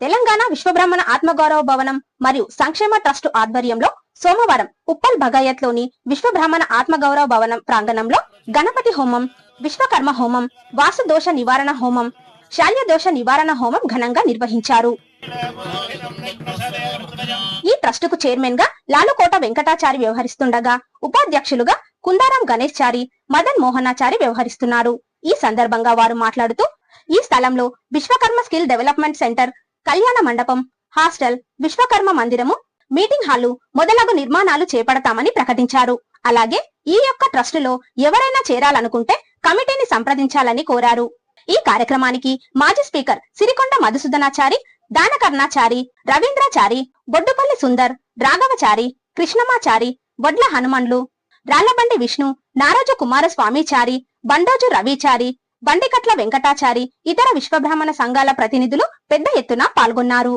తెలంగాణ విశ్వబ్రహ్మణ ఆత్మగౌరవ భవనం మరియు సంక్షేమ ట్రస్ట్ ఆధ్వర్యంలో సోమవారం ఉప్పల్ భగాయత్లోని విశ్వబ్రాహ్మణ ఆత్మగౌరవ భవనం ప్రాంగణంలో గణపతి హోమం విశ్వకర్మ హోమం వాసుదోష నివారణ హోమం శాల్య దోష నివారణ హోమం ఘనంగా నిర్వహించారు. ఈ ట్రస్టుకు చైర్మన్గా లాలుకోట వెంకటాచారి వ్యవహరిస్తుండగా ఉపాధ్యక్షులుగా కుందారం గణేశ్చారి మదన్ మోహనాచారి వ్యవహరిస్తున్నారు. ఈ సందర్భంగా వారు మాట్లాడుతూ ఈ స్థలంలో విశ్వకర్మ స్కిల్ డెవలప్మెంట్ సెంటర్ కళ్యాణ మండపం హాస్టల్ విశ్వకర్మ మందిరము మీటింగ్ హాలు మొదలగు నిర్మాణాలు చేపడతామని ప్రకటించారు. అలాగే ఈ యొక్క ట్రస్టులో ఎవరైనా చేరాలనుకుంటే కమిటీని సంప్రదించాలని కోరారు. ఈ కార్యక్రమానికి మాజీ స్పీకర్ సిరికొండ మధుసూదనాచారి దానకర్ణాచారి రవీంద్రాచారి బొడ్డుపల్లి సుందర్ రాఘవచారి కృష్ణమాచారి వడ్ల హనుమండ్లు రాళ్ళబండి విష్ణు నారాజు కుమారస్వామిచారి బండోజు రవిచారి బండికట్ల వెంకటాచారి ఇతర విశ్వబ్రాహ్మణ సంఘాల ప్రతినిధులు పెద్ద ఎత్తున పాల్గొన్నారు.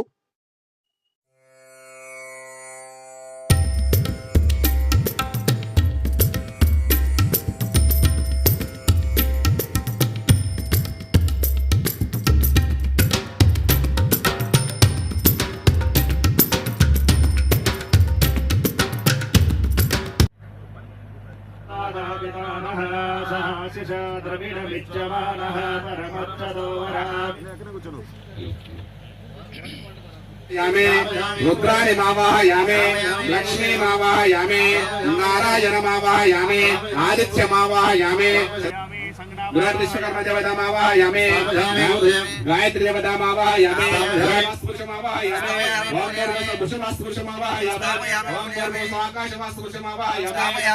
యామే. రుద్రాణి మావాహయామే లక్ష్మీ మావాహయామే నారాయణ మావాహయామే ఆదిత్య మావాహయామే బృహద్ విశ్వకర్మ దేవత మావాహయామే గాయత్రి దేవత మావాహయామే పురుష మావాహయామే ఓం గర్భస్వ పురుషవాస్తు పురుష మావాహయామే ఓం గర్భస్వ ఆకాశ వాస్తు పురుష మావాహయామే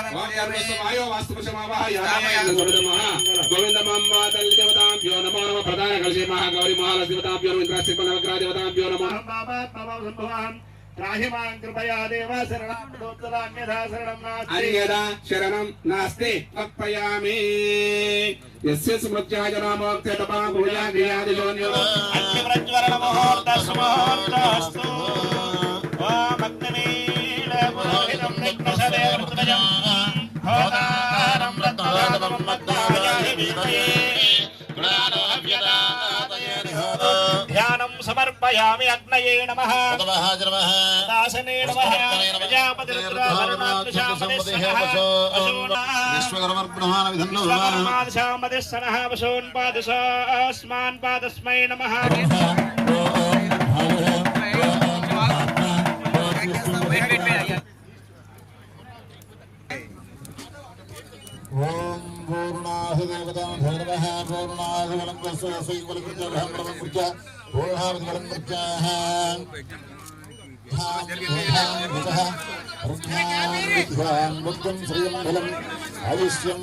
రాహిమాన్ కృపయా దేవ శరణాన్యథా శరణం నాస్తి అన్యదా శరణం నాస్తి తత్పయామి యస్య స్మృత్యాయ నామోక్తే తపా భూయా ముహూర్త సుముహూర్తస్తు పురోహితం నిగ్నశదే ఋతుజం సమర్పయామి అగ్నయే నమః. దాసనే నమః. ప్రజాపతి విశ్వకర్మర్బ్రహ్మాణ విధంలో విశ్వకర్మాదిశామదిస్సనః వసూన్ పాదశాస్మాన్ పాదస్మై నమః. భైరవః పూర్ణాహువలం వస్సు బలకృత్య బ్రహ్మణం కృత్య పూర్ణావతివలం కృత్యాః బుద్ధం శ్రియం బలం ఆయుష్యం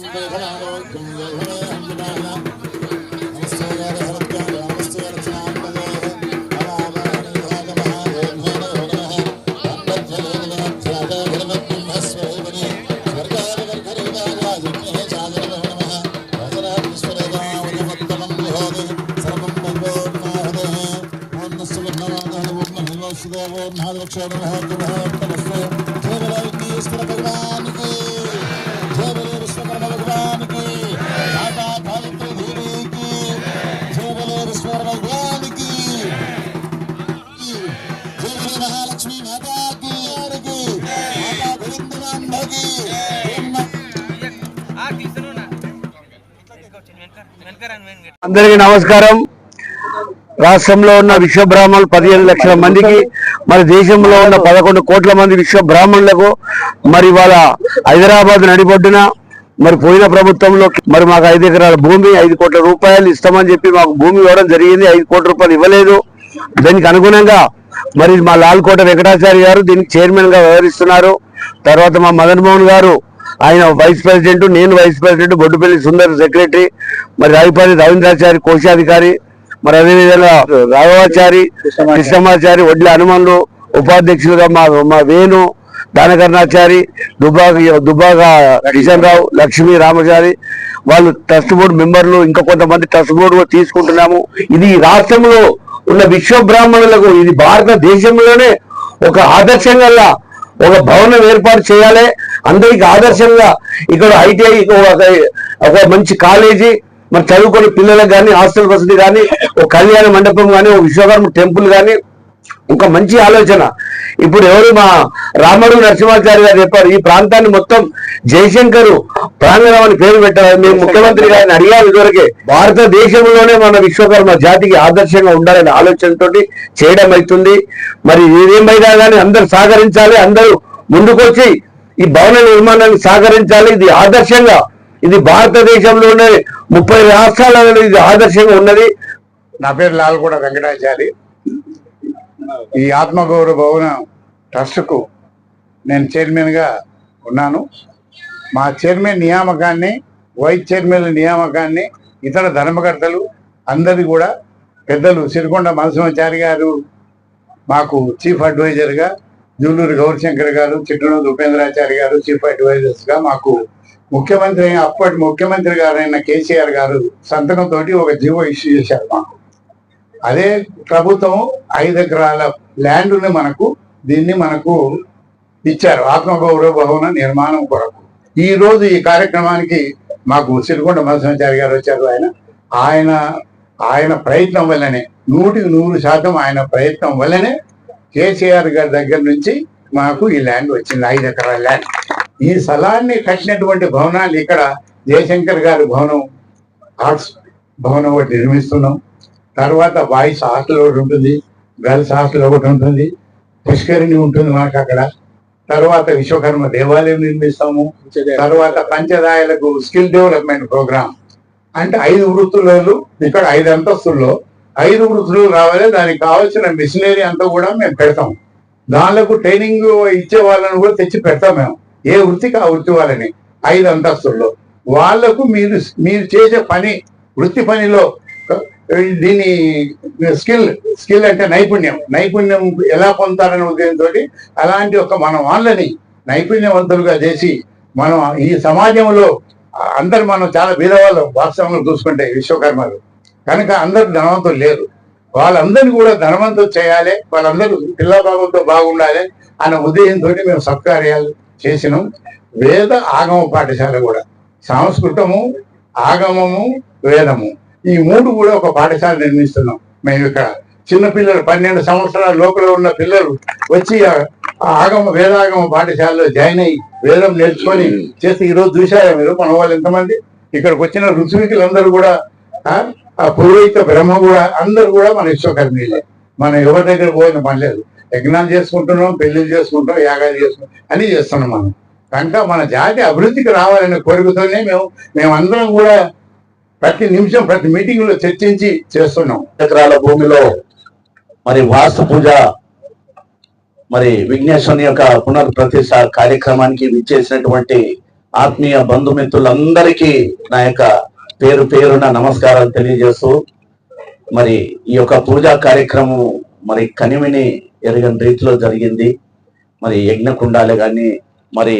అందరికీ నమస్కారం. రాష్ట్రంలో ఉన్న విశ్వ బ్రాహ్మణులు పదిహేను లక్షల మందికి మరి దేశంలో ఉన్న పదకొండు కోట్ల మంది విశ్వ బ్రాహ్మణులకు మరి వాళ్ళ హైదరాబాద్ నడిబొడ్డున మరి పోయిన ప్రభుత్వంలో మరి మాకు ఐదు ఎకరాల భూమి ఐదు కోట్ల రూపాయలు ఇస్తామని చెప్పి మాకు భూమి ఇవ్వడం జరిగింది. ఐదు కోట్ల రూపాయలు ఇవ్వలేదు. దానికి అనుగుణంగా మరి మా లాల్కోట వెంకటాచారి గారు దీనికి చైర్మన్గా వ్యవహరిస్తున్నారు. తర్వాత మా మదన్ మోహన్ గారు ఆయన వైస్ ప్రెసిడెంట్ నేను vice president Boddupalli Sundar secretary మరి రావిపల్లి రవీంద్రాచారి కోశాధికారి మరి అదేవిధంగా రాఘవాచారి కృష్ణమాచారి వడ్ల హనుమన్లు ఉపాధ్యక్షులుగా మా మా వేణు దానకర్ణాచారి దుబ్బాక దుబ్బాక కిషన్ రావు లక్ష్మీ రామచారి వాళ్ళు ట్రస్ట్ బోర్డు మెంబర్లు ఇంకా కొంతమంది ట్రస్ట్ బోర్డు తీసుకుంటున్నాము. ఇది రాష్ట్రంలో ఉన్న విశ్వ బ్రాహ్మణులకు ఇది భారతదేశంలోనే ఒక ఆదర్శంగా ఒక భవనం ఏర్పాటు చేయాలి. అందరికి ఆదర్శంగా ఇక్కడ ఐటీఐ ఒక ఒక మంచి కాలేజీ మరి చదువుకునే పిల్లలకు కానీ హాస్టల్ వసతి కానీ ఒక కళ్యాణ మండపం కానీ ఒక విశ్వకర్మ టెంపుల్ కానీ ఒక మంచి ఆలోచన. ఇప్పుడు ఎవరు మా రాముడు నరసింహాచారి గారు చెప్పారు ఈ ప్రాంతాన్ని మొత్తం జయశంకర్ ప్రాంగణం అని పేరు పెట్టారు. మేము ముఖ్యమంత్రి గారిని అడిగాము ఇదివరకే. భారతదేశంలోనే మన విశ్వకర్మ జాతికి ఆదర్శంగా ఉండాలనే ఆలోచనతోటి చేయడం అవుతుంది. మరి ఏదేమైనా కానీ అందరూ సహకరించాలి అందరూ ముందుకొచ్చి ఈ భవన నిర్మాణాన్ని సహకరించాలి ఇది ఆదర్శంగా ఇది భారతదేశంలోనే ముప్పై రాష్ట్రాలలో ఇది ఆదర్శంగా ఉన్నది. నా పేరు లాల్గూడ వెంకటాచారి. ఈ ఆత్మగౌరవ భవన ట్రస్ట్కు నేను చైర్మన్గా ఉన్నాను. మా చైర్మన్ నియామకాన్ని వైస్ చైర్మన్ నియామకాన్ని ఇతర ధర్మకర్తలు అందరి కూడా పెద్దలు సిరికొండ మనసింహాచారి గారు మాకు చీఫ్ అడ్వైజర్గా జూలూరు గౌరశంకర్ గారు చిట్టనూరు ఉపేంద్రాచారి గారు చీఫ్ అడ్వైజర్స్గా మాకు ముఖ్యమంత్రి అయిన అప్పటి ముఖ్యమంత్రి గారైన కేసీఆర్ గారు సంతకంతో ఒక జీవో ఇష్యూ చేశారు మాకు. అదే ప్రభుత్వం ఐదు ఎకరాల ల్యాండ్ని మనకు దీన్ని మనకు ఇచ్చారు. ఆత్మగౌరవ భవన నిర్మాణం కొరకు. ఈ రోజు ఈ కార్యక్రమానికి మాకు సిరికొండ మధుసంచారి గారు వచ్చారు. ఆయన ఆయన ఆయన ప్రయత్నం వల్లనే నూటికి నూరు శాతం ఆయన ప్రయత్నం వల్లనే కేసీఆర్ గారి దగ్గర నుంచి మాకు ఈ ల్యాండ్ వచ్చింది ఐదు ఎకరాల ల్యాండ్ ఈ స్థలాన్ని కట్టినటువంటి భవనాలు ఇక్కడ జయశంకర్ గారి భవనం ఆర్ట్స్ భవనం ఒకటి నిర్మిస్తున్నాం. తర్వాత బాయ్స్ హాస్టల్ ఒకటి ఉంటుంది గర్ల్స్ హాస్టల్ ఒకటి ఉంటుంది పుష్కరిణి ఉంటుంది మనకు అక్కడ. తర్వాత విశ్వకర్మ దేవాలయం నిర్మిస్తాము. తర్వాత పంచదాయలకు స్కిల్ డెవలప్మెంట్ ప్రోగ్రామ్. అంటే ఐదు వృత్తులలో ఇక్కడ ఐదు అంతస్తుల్లో ఐదు వృత్తులు రావాలి దానికి కావాల్సిన మిషనరీ అంతా కూడా మేము పెడతాం దానిలకు ట్రైనింగ్ ఇచ్చే వాళ్ళని కూడా తెచ్చి పెడతాం మేము. ఏ వృత్తికి ఆ వృత్తి వాళ్ళని? ఐదు అంతస్తుల్లో. వాళ్ళకు మీరు మీరు చేసే పని వృత్తి పనిలో దీని స్కిల్ స్కిల్ అంటే నైపుణ్యం. నైపుణ్యం ఎలా పొందుతారనే ఉద్దేశంతో అలాంటి ఒక మన వాళ్ళని నైపుణ్యవంతులుగా చేసి మనం ఈ సమాజంలో అందరు మనం చాలా బీదవాళ్ళు వాస్తవంలో చూసుకుంటే విశ్వకర్మలు. కనుక అందరు ధనవంతులు లేరు. వాళ్ళందరినీ కూడా ధనవంతులు చేయాలి వాళ్ళందరూ పిల్లబాబుతో బాగుండాలి అనే ఉద్దేశంతో మేము సత్కార్యాలు చేసినాం. వేద ఆగమ పాఠశాల కూడా. సంస్కృతము ఆగమము వేదము. ఈ మూడు కూడా ఒక పాఠశాల నిర్మిస్తున్నాం. మేము ఇక్కడ చిన్న పిల్లలు పన్నెండు సంవత్సరాల లోపల ఉన్న పిల్లలు వచ్చి ఆగమ వేదాగమ పాఠశాలలో జాయిన్ అయ్యి వేదం నేర్చుకొని చేస్తే ఈ రోజు చూశారా మీరు? మన వాళ్ళు ఎంతమంది? ఇక్కడికి వచ్చిన ఋత్వికులందరూ కూడా ఆ, పురోహిత బ్రహ్మ కూడా అందరూ కూడా మన విశ్వకర్మీలే. మనం ఎవరి దగ్గర పోయిన పని లేదు. యజ్ఞాలు చేసుకుంటున్నాం పెళ్ళిళ్ళు చేసుకుంటాం యాగాలు చేసుకుంటాం అన్ని చేస్తున్నాం మనం. కనుక మన జాతి అభివృద్ధికి రావాలనే కోరికతోనే మేము మేమందరం కూడా ప్రతి నిమిషం ప్రతి మీటింగ్లో చర్చించి చేస్తున్నాం. ఎకరాల భూమిలో మరి వాస్తు పూజ మరి విఘ్నేశ్వరుని యొక్క పునర్ప్రతిష్ట కార్యక్రమానికి విచ్చేసినటువంటి ఆత్మీయ బంధుమిత్రులందరికీ నా యొక్క పేరు పేరున నమస్కారాలు తెలియజేస్తూ మరి ఈ యొక్క పూజా కార్యక్రమం మరి కనివిని ఎరగని రీతిలో జరిగింది. మరి యజ్ఞ కుండాలే కానీ మరి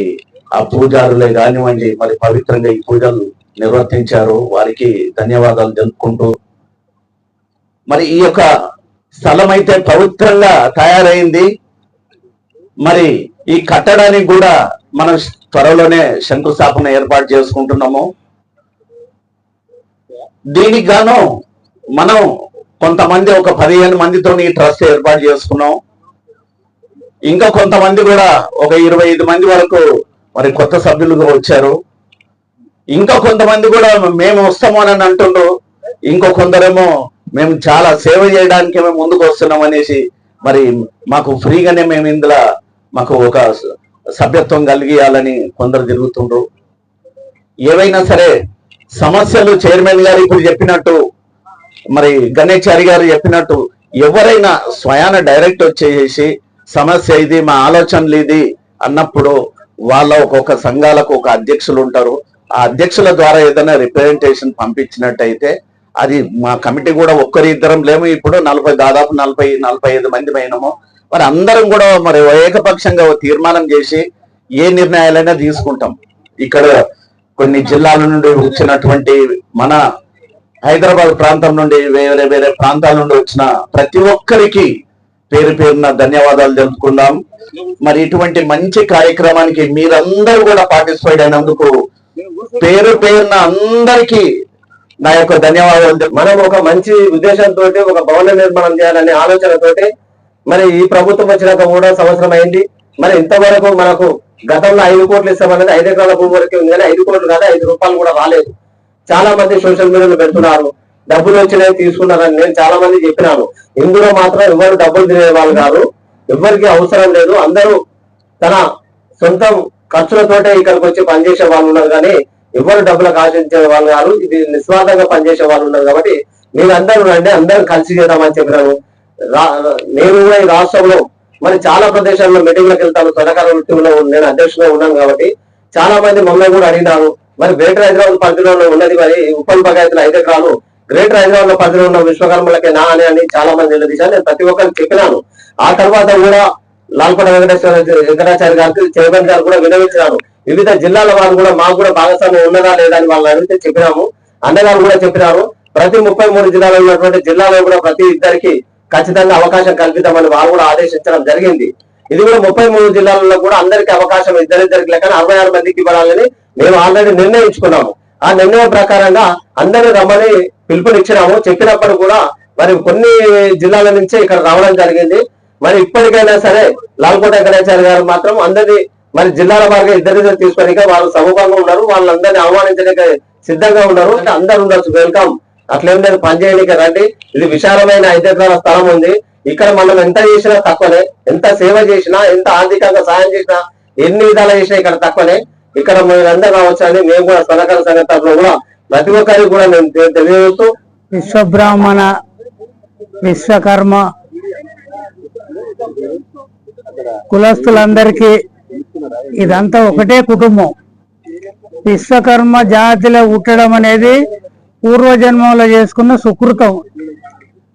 ఆ పూజారులే కానివ్వండి మరి పవిత్రంగా ఈ పూజలు నిర్వర్తించారు. వారికి ధన్యవాదాలు తెలుపుకుంటూ మరి ఈ యొక్క స్థలం అయితే పవిత్రంగా తయారైంది. మరి ఈ కట్టడానికి కూడా మనం త్వరలోనే శంకుస్థాపన ఏర్పాటు చేసుకుంటున్నాము. దీనికి గాను మనం కొంతమంది ఒక పదిహేను మందితో ఈ ట్రస్ట్ ఏర్పాటు చేసుకున్నాం. ఇంకా కొంతమంది కూడా ఒక ఇరవై ఐదు మంది వరకు మరి కొత్త సభ్యులుగా వచ్చారు. ఇంకా కొంతమంది కూడా మేము వస్తాము అని అంటుండ్రు. ఇంకో కొందరేమో మేము చాలా సేవ చేయడానికి మేము ముందుకు వస్తున్నాం అనేసి మరి మాకు ఫ్రీగానే మేము ఇందులో మాకు ఒక సభ్యత్వం కలిగియాలని కొందరు తిరుగుతుండ్రు. ఏవైనా సరే సమస్యలు చైర్మన్ గారు ఇప్పుడు చెప్పినట్టు మరి గణేశారి గారు చెప్పినట్టు ఎవరైనా స్వయాన డైరెక్ట్ వచ్చేసి సమస్య ఇది మా ఆలోచనలు ఇది అన్నప్పుడు వాళ్ళ ఒక్కొక్క సంఘాలకు ఒక అధ్యక్షులు ఉంటారు. ఆ అధ్యక్షుల ద్వారా ఏదైనా రిప్రజెంటేషన్ పంపించినట్టయితే అది మా కమిటీ కూడా ఒక్కరి ఇద్దరం లేము. ఇప్పుడు నలభై దాదాపు నలభై నలభై ఐదు మంది పైనము మరి అందరం కూడా మరి ఏకపక్షంగా తీర్మానం చేసి ఏ నిర్ణయాలైనా తీసుకుంటాం. ఇక్కడ కొన్ని జిల్లాల నుండి వచ్చినటువంటి మన హైదరాబాద్ ప్రాంతం నుండి వేరే వేరే ప్రాంతాల నుండి వచ్చిన ప్రతి ఒక్కరికి పేరు పేరున ధన్యవాదాలు తెలుపుకుందాం. మరి ఇటువంటి మంచి కార్యక్రమానికి మీరందరూ కూడా పార్టిసిపేట్ అయినందుకు పేరు పేరున అందరికీ నా యొక్క ధన్యవాదాలు. మనం ఒక మంచి ఉద్దేశంతో ఒక భవన నిర్మాణం చేయాలనే ఆలోచనతోటి మరి ఈ ప్రభుత్వం వచ్చినాక మూడో సంవత్సరం అయింది. మరి ఇంతవరకు మనకు గతంలో ఐదు కోట్లు ఇస్తామనేది ఐదు ఎకరాల భూమి వరకే ఉంది కానీ ఐదు కోట్లు కాదు ఐదు రూపాయలు కూడా రాలేదు. చాలా మంది సోషల్ మీడియాలో పెడుతున్నారు. డబ్బులు వచ్చినాయి తీసుకున్నారని నేను చాలా మంది చెప్పినాను. ఇందులో మాత్రం ఎవరు డబ్బులు తినే వాళ్ళు కాదు. ఎవరికి అవసరం లేదు. అందరూ తన సొంతం ఖర్చులతోటే ఇక్కడికి వచ్చి పనిచేసే వాళ్ళు ఉన్నారు కానీ ఎవరు డబ్బులకు ఆశించే వాళ్ళు కాదు ఇది నిస్వార్థంగా పనిచేసే వాళ్ళు ఉన్నారు కాబట్టి మీరందరూ రండి అందరం కలిసి చేద్దామని చెప్పినాను నేను కూడా ఈ రాష్ట్రంలో మరి చాలా ప్రదేశాల్లో మీటింగ్లకు వెళ్తాను సహకార వృత్తిలో నేను అధ్యక్షుడుగా ఉన్నాను కాబట్టి చాలా మంది మమ్మల్ని కూడా అడిగినారు. మరి గ్రేటర్ హైదరాబాద్ పరిధిలో ఉన్నది మరి ఉప్పల్ పంచాయతీల ఐదు ఎకరాలు గ్రేటర్ హైదరాబాద్లో పరిధిలో ఉన్న విశ్వకర్మలకే నా అని అని చాలా మంది నిలదీశారు. నేను ప్రతి ఒక్కరికి చెప్పినాను. ఆ తర్వాత కూడా లాల్కొండ వెంకటేశ్వర వెంకటాచార్య గారికి చైర్మన్ గారు కూడా వినవించినారు. వివిధ జిల్లాల వారు కూడా మాకు కూడా భాగస్వామ్యం ఉన్నదా లేదా అని వాళ్ళు అడిగితే చెప్పినాము. అన్నగారు కూడా చెప్పినారు. ప్రతి ముప్పై మూడు జిల్లాలో ఉన్నటువంటి జిల్లాలో కూడా ప్రతి ఇద్దరికి ఖచ్చితంగా అవకాశం కల్పిద్దామని వారు కూడా ఆదేశించడం జరిగింది. ఇది కూడా ముప్పై మూడు జిల్లాలలో కూడా అందరికీ అవకాశం ఇద్దరిద్దరికి లెక్కన అరవై ఆరు మందికి ఇవ్వాలని మేము ఆల్రెడీ నిర్ణయించుకున్నాము. ఆ నిర్ణయం ప్రకారంగా అందరూ రమ్మని పిలుపునిచ్చినాము. చెప్పినప్పుడు కూడా మరి కొన్ని జిల్లాల నుంచే ఇక్కడ రావడం జరిగింది. మరి ఇప్పటికైనా సరే లాల్కోట వెంకటాచార్య గారు మాత్రం అందరినీ మరి జిల్లాల వారిగా ఇద్దరిద్దరు తీసుకొని వాళ్ళు సమూహంగా ఉన్నారు. వాళ్ళందరినీ ఆహ్వానించడానికి సిద్ధంగా ఉన్నారు. అంటే అందరు ఉండొచ్చు. వెల్కమ్. అట్లేం లేదు. పనిచేయడానికి రండి. ఇది విశాలమైన ఐదు స్థలం ఉంది. ఇక్కడ మనం ఎంత చేసినా తక్కువనే. ఎంత సేవ చేసినా ఎంత ఆర్థికంగా సహాయం చేసినా ఎన్ని విధాలు చేసినా ఇక్కడ తక్కువనే. ఇక్కడ మీరందరూ రావచ్చని మేము కూడా సహకార సంఘ తరఫున కూడా ప్రతి ఒక్కరికి కూడా నేను తెలియజేస్తూ విశ్వబ్రాహ్మణ విశ్వకర్మ కులస్తులందరికీ ఇదంతా ఒకటే కుటుంబం. విశ్వకర్మ జాతిలో పుట్టడం అనేది పూర్వజన్మంలో చేసుకున్న సుకృతం.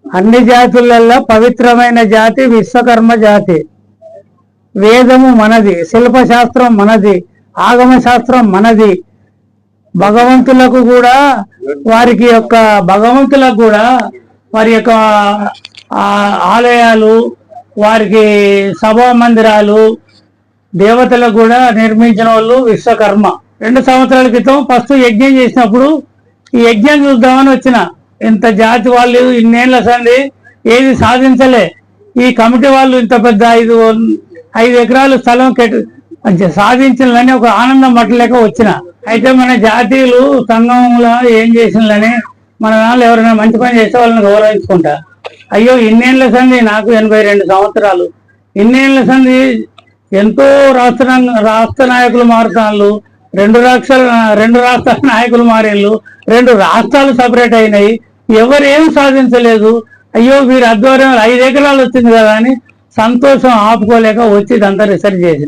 అన్ని జాతులలో పవిత్రమైన జాతి విశ్వకర్మ జాతి. వేదము మనది శిల్పశాస్త్రం మనది ఆగమ శాస్త్రం మనది. భగవంతులకు కూడా వారికి యొక్క భగవంతులకు కూడా వారి యొక్క ఆలయాలు వారికి సభా మందిరాలు దేవతలకు కూడా నిర్మించిన వాళ్ళు విశ్వకర్మ. రెండు సంవత్సరాల క్రితం ఫస్ట్ యజ్ఞం చేసినప్పుడు ఈ యజ్ఞం చూద్దామని వచ్చిన. ఇంత జాతి వాళ్ళు ఇన్నేళ్ళ సంది ఏది సాధించలే. ఈ కమిటీ వాళ్ళు ఇంత పెద్ద ఐదు ఐదు ఎకరాలు స్థలం కేట మంచి సాధించాలని ఒక ఆనందం పట్టలేక వచ్చిన. అయితే మన జాతీయులు సంఘంలో ఏం చేసిందని మన వాళ్ళు ఎవరైనా మంచి పని చేసే వాళ్ళని గౌరవించుకుంటా. అయ్యో ఇన్నేళ్ళ సంధి నాకు ఎనభై రెండు సంవత్సరాలు. ఇన్నేళ్ళ సంధి ఎంతో రాష్ట్ర రాష్ట్ర నాయకులు మారుతాళ్ళు రెండు రాష్ట్రాల రెండు రాష్ట్రాల నాయకులు మారేళ్ళు. రెండు రాష్ట్రాలు సపరేట్ అయినాయి. ఎవరేం సాధించలేదు. అయ్యో వీరి ఆధ్వర్యంలో ఐదు ఎకరాలు వచ్చింది కదా అని సంతోషం ఆపుకోలేక వచ్చి ఇదంతా రీసెర్చ్ చేసిన.